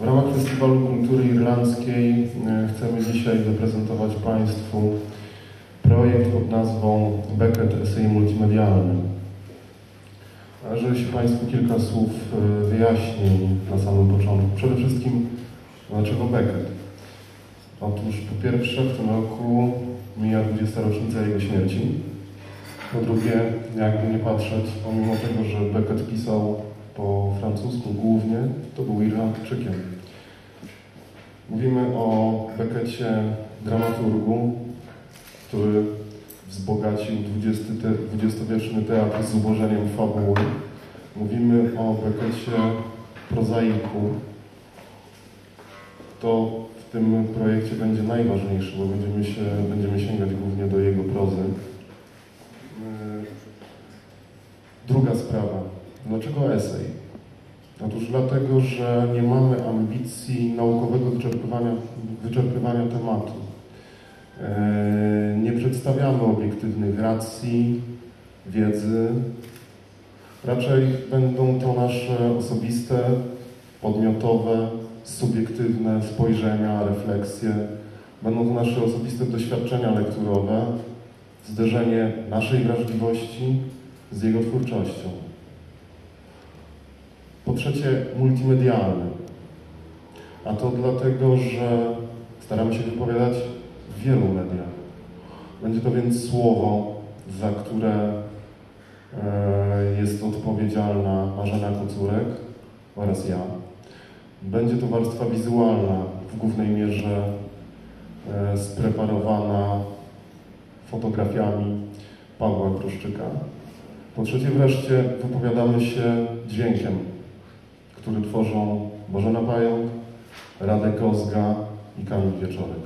W ramach Festiwalu Kultury Irlandzkiej e, chcemy dzisiaj zaprezentować Państwu projekt pod nazwą Beckett Esej Multimedialny. Należy się Państwu kilka słów e, wyjaśnień na samym początku. Przede wszystkim, dlaczego Beckett? Otóż po pierwsze w tym roku mija 20. rocznica jego śmierci. Po drugie, jakby nie patrzeć, pomimo tego, że Beckett pisał po francusku głównie, to był Irlandczykiem. Mówimy o Becketcie dramaturgu, który wzbogacił dwudziestowieczny teatr z ułożeniem fabuły. Mówimy o Becketcie prozaiku. To w tym projekcie będzie najważniejsze, bo będziemy, się, będziemy sięgać głównie do jego prozy. Druga sprawa. Dlaczego esej? Otóż dlatego, że nie mamy ambicji naukowego wyczerpywania, wyczerpywania tematu. E, nie przedstawiamy obiektywnych racji, wiedzy. Raczej będą to nasze osobiste, podmiotowe, subiektywne spojrzenia, refleksje. Będą to nasze osobiste doświadczenia lekturowe, zderzenie naszej wrażliwości z jego twórczością. Trzecie, multimedialny. A to dlatego, że staramy się wypowiadać w wielu mediach. Będzie to więc słowo, za które e, jest odpowiedzialna Marzena Kocurek oraz ja. Będzie to warstwa wizualna, w głównej mierze e, spreparowana fotografiami Pawła Kruszczyka. Po trzecie wreszcie wypowiadamy się dźwiękiem, który tworzą Bożena Pająk, Radek Kozga i Kamil Wieczorek.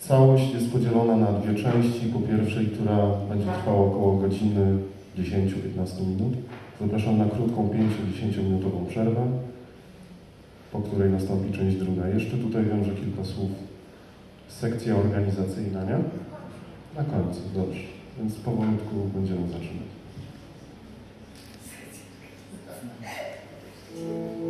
Całość jest podzielona na dwie części. Po pierwszej, która będzie trwała około godziny 10-15 minut. Zapraszam na krótką 5-10 minutową przerwę, po której nastąpi część druga. Jeszcze tutaj wiem, że kilka słów. Sekcja organizacyjna, nie? Na końcu, dobrze. Więc powolutku będziemy zaczynać. Música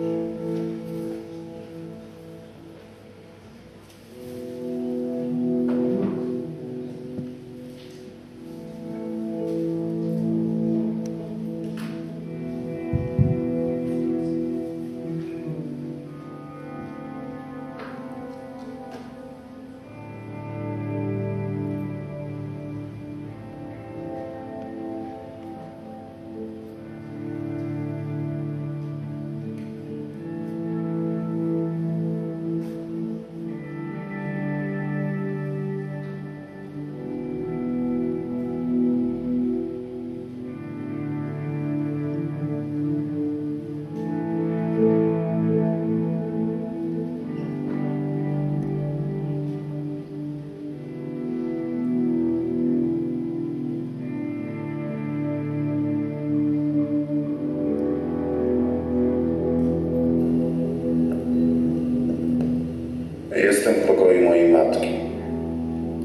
Jestem w pokoju mojej matki.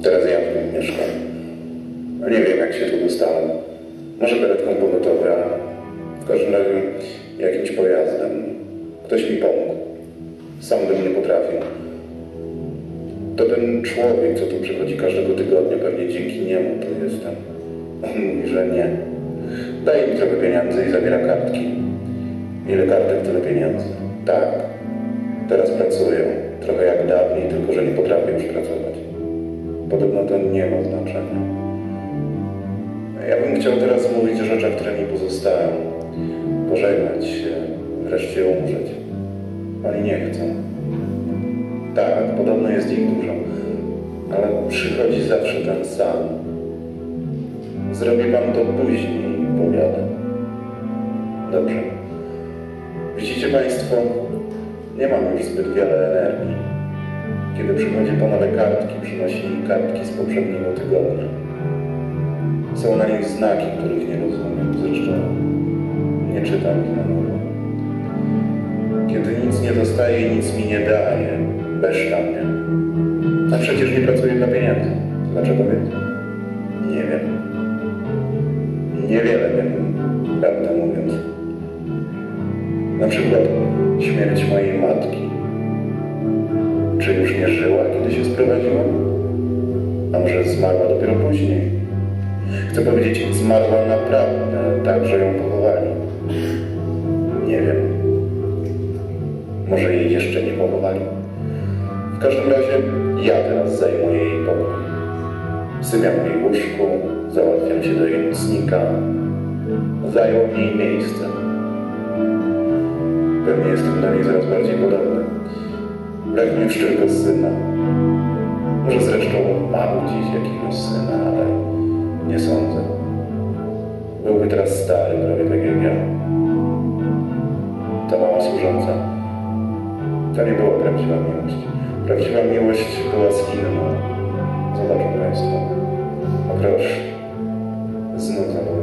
Teraz ja w nim mieszkam. No nie wiem, jak się tu dostałem. Może karetką pogotowia, w każdym razie jakimś pojazdem. Ktoś mi pomógł. Sam bym nie potrafił. To ten człowiek, co tu przychodzi każdego tygodnia, pewnie dzięki niemu tu jestem. On mówi, że nie. Daje mi trochę pieniędzy i zabiera kartki. Ile kartek, tyle pieniędzy. Tak. Teraz pracuję. Trochę jak dawniej, tylko że nie potrafię już pracować. Podobno to nie ma znaczenia. Ja bym chciał teraz mówić o rzeczach, które mi pozostają. Pożegnać się, wreszcie umrzeć. Oni nie chcą. Tak, podobno jest ich dużo, ale przychodzi zawsze ten sam. Zrobię wam to później, powiadam. Dobrze. Widzicie Państwo, nie mam już zbyt wiele energii. Kiedy przychodzi po nowe kartki, przynosi kartki z poprzedniego tygodnia. Są na nich znaki, których nie rozumiem. Zresztą nie czytam ich na nowo. Kiedy nic nie dostaję i nic mi nie daje, beszta mnie. A przecież nie pracuję dla pieniędzy. Dlaczego więc? Nie wiem. Niewiele wiem, prawdę mówiąc. Na przykład Śmierć mojej matki. Czy już nie żyła, kiedy się sprowadziła? A może zmarła dopiero później? Chcę powiedzieć, zmarła naprawdę, tak, że ją pochowali. Nie wiem. Może jej jeszcze nie pochowali? W każdym razie ja teraz zajmuję jej pokój. Sypiam jej łóżku, załatwiam się do jej nocnika. Zajął jej miejsce. Pewnie jestem do niej coraz bardziej podobny. Brak mi syna. Może zresztą mam gdzieś jakiegoś syna, ale nie sądzę. Byłby teraz stary, prawie tak jak ja. Ta mała służąca. To nie była prawdziwa miłość. Prawdziwa miłość była filmu. Zobaczą Państwo. Proszę. Znów imienia.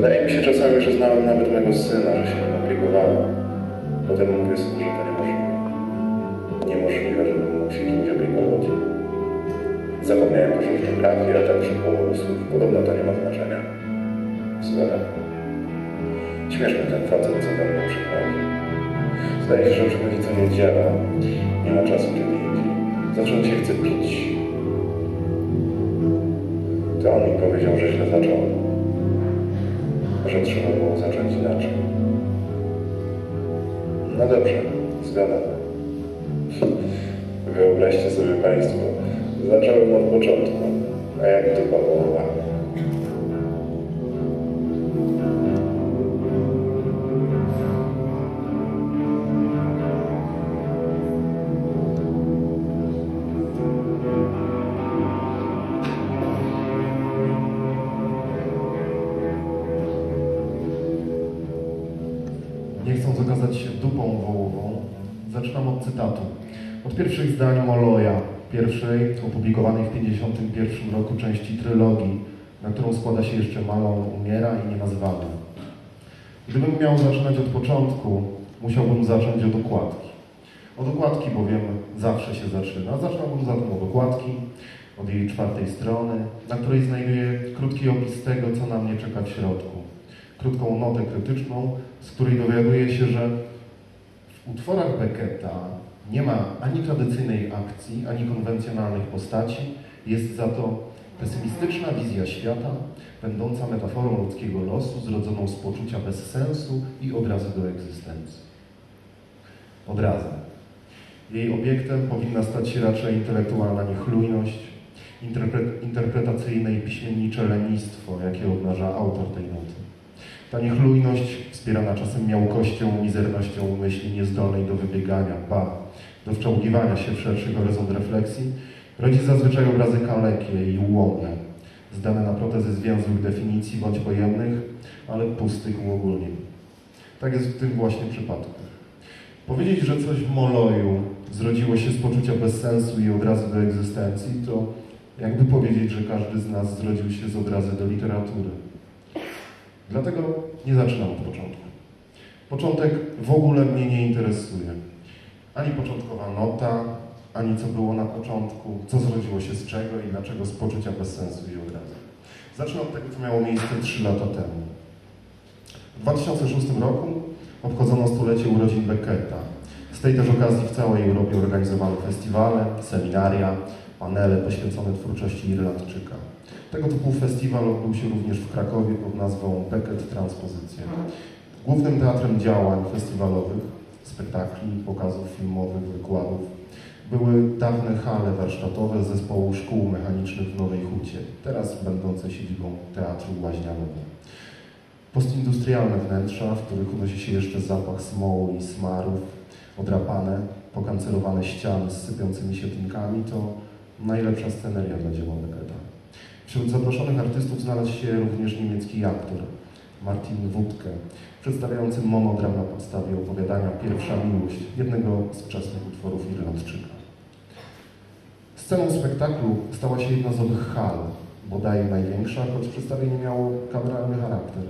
Wydaje mi się czasami, że znałem nawet mego syna, że się nim opiekowałem. Potem mówię sobie, że to niemożliwe. Niemożliwe, żebym mógł się kimś opiekować. Zapomniałem też ortografię, a także połowę słów. Podobno to nie ma znaczenia. Zgoda. Śmieszny ten facet, co do mnie przychodzi. Zdaje się, że przychodzi co niedziela. Nie ma czasu, kiedy indziej. Mi się chce pić. To on mi powiedział, że źle zacząłem. Że trzeba było zacząć inaczej. No dobrze, zgoda. Wyobraźcie sobie Państwo, zacząłem od początku, a jak to powołałem. Nie chcąc okazać się dupą wołową, zaczynam od cytatu. Od pierwszych zdań Moloja, pierwszej opublikowanej w 1951 roku części trylogii, na którą składa się jeszcze Malon umiera i nienazwany. Gdybym miał zaczynać od początku, musiałbym zacząć od okładki. Od okładki bowiem zawsze się zaczyna. Zaczynałbym zatem od okładki, od jej czwartej strony, na której znajduję krótki opis tego, co na mnie czeka w środku. Krótką notę krytyczną, z której dowiaduję się, że w utworach Becketa nie ma ani tradycyjnej akcji, ani konwencjonalnych postaci. Jest za to pesymistyczna wizja świata, będąca metaforą ludzkiego losu, zrodzoną z poczucia bezsensu i odrazy do egzystencji. Odrazem. Jej obiektem powinna stać się raczej intelektualna niechlujność, interpre- interpretacyjne i piśmiennicze lenistwo, jakie obnaża autor tej noty. Ta niechlujność, wspierana czasem miałkością, mizernością myśli niezdolnej do wybiegania, ba, do wczołgiwania się w szerszy horyzont refleksji, rodzi zazwyczaj obrazy kalekie i ułomne, zdane na protezy zwięzłych definicji bądź pojemnych, ale pustych uogólnień. Tak jest w tym właśnie przypadku. Powiedzieć, że coś w Moloju zrodziło się z poczucia bezsensu i odrazy do egzystencji, to jakby powiedzieć, że każdy z nas zrodził się z odrazy do literatury. Dlatego nie zaczynam od początku. Początek w ogóle mnie nie interesuje. Ani początkowa nota, ani co było na początku, co zrodziło się z czego i dlaczego z poczucia bezsensu i odrazy. Zacznę od tego, co miało miejsce 3 lata temu. W 2006 roku obchodzono stulecie urodzin Becketa. Z tej też okazji w całej Europie organizowano festiwale, seminaria, panele poświęcone twórczości Irlandczyka. Tego typu festiwal odbył się również w Krakowie pod nazwą Beckett Transpozycja. Głównym teatrem działań festiwalowych, spektakli, pokazów filmowych, wykładów były dawne hale warsztatowe zespołu szkół mechanicznych w Nowej Hucie, teraz będące siedzibą Teatru Łaźnianego. Postindustrialne wnętrza, w których unosi się jeszcze zapach smołu i smarów, odrapane, pokancerowane ściany z sypiącymi się tynkami, to najlepsza sceneria dla dzieła Becketa. Wśród zaproszonych artystów znalazł się również niemiecki aktor Martin Wódkę, przedstawiający monodram na podstawie opowiadania Pierwsza Miłość, jednego z wczesnych utworów Irlandczyka. Sceną spektaklu stała się jedna z owych hal, bodaj największa, choć przedstawienie miało kameralny charakter.